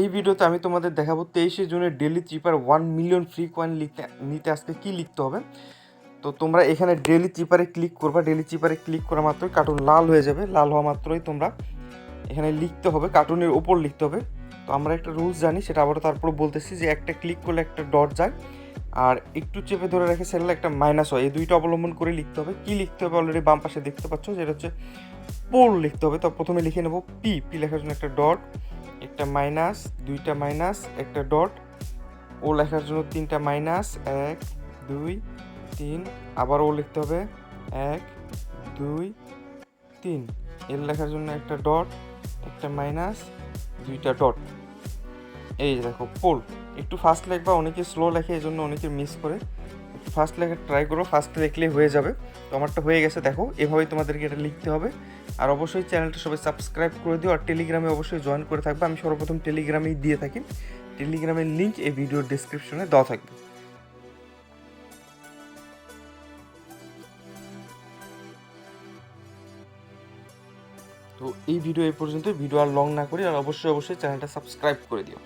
এই ভিডিওতে আমি তোমাদের দেখাবো তেইশে জুনের daily cipher one million free coin লিখতে, নিতে আজকে কী লিখতে হবে? তো তোমরা এখানে ডেলি চিপারে ক্লিক করবা ডেলি চিপারে ক্লিক করা মাত্রই কার্টুন লাল হয়ে যাবে, লাল হওয়া মাত্রই তোমরা এখানে লিখতে হবে কার্টুনের ওপর লিখতে হবে। তো আমরা একটা রুলস জানি, সেটা আবারও তারপর বলতেছি যে একটা ক্লিক করলে একটা ডট যায়। আর একটু চেপে ধরে রেখে সেলে একটা মাইনাস হয়, এই দুইটা অবলম্বন করে লিখতে হবে। কি লিখতে হবে অলরেডি বাম পাশে দেখতে পাচ্ছ? যেটা হচ্ছে পোল লিখতে হবে। তো প্রথমে লিখে নেব পি পি লেখার জন্য একটা ডট একটা মাইনাস, দুইটা মাইনাস, একটা ডট। ও লেখার জন্য তিনটা মাইনাস, এক, দুই, তিন। আবার ও লিখতে হবে, এক, দুই, তিন। এল লেখার জন্য একটা ডট, একটা মাইনাস, দুইটা ডট। এই দেখো, পোল। একটু ফাস্ট লেখবা অনেকে স্লো লেখে এই জন্য অনেকে মিস করে। ফাস্ট লেখার ট্রাই করো ফার্স্ট লিখলেই হয়ে যাবে। তো আমারটা হয়ে গেছে, দেখো, এভাবেই তোমাদেরকে এটা লিখতে হবে। আর অবশ্যই চ্যানেলটা সবাই সাবস্ক্রাইব করে দিও, আর টেলিগ্রামে অবশ্যই জয়েন করে থাকবে। আমি সর্বপ্রথম টেলিগ্রামেই দিয়ে থাকি। টেলিগ্রামের লিঙ্ক এই ভিডিওর ডিসক্রিপশনে দেওয়া থাকবে। তো এই ভিডিও এই পর্যন্ত ভিডিও আর লং না করি, আর অবশ্যই অবশ্যই চ্যানেলটা সাবস্ক্রাইব করে দিও।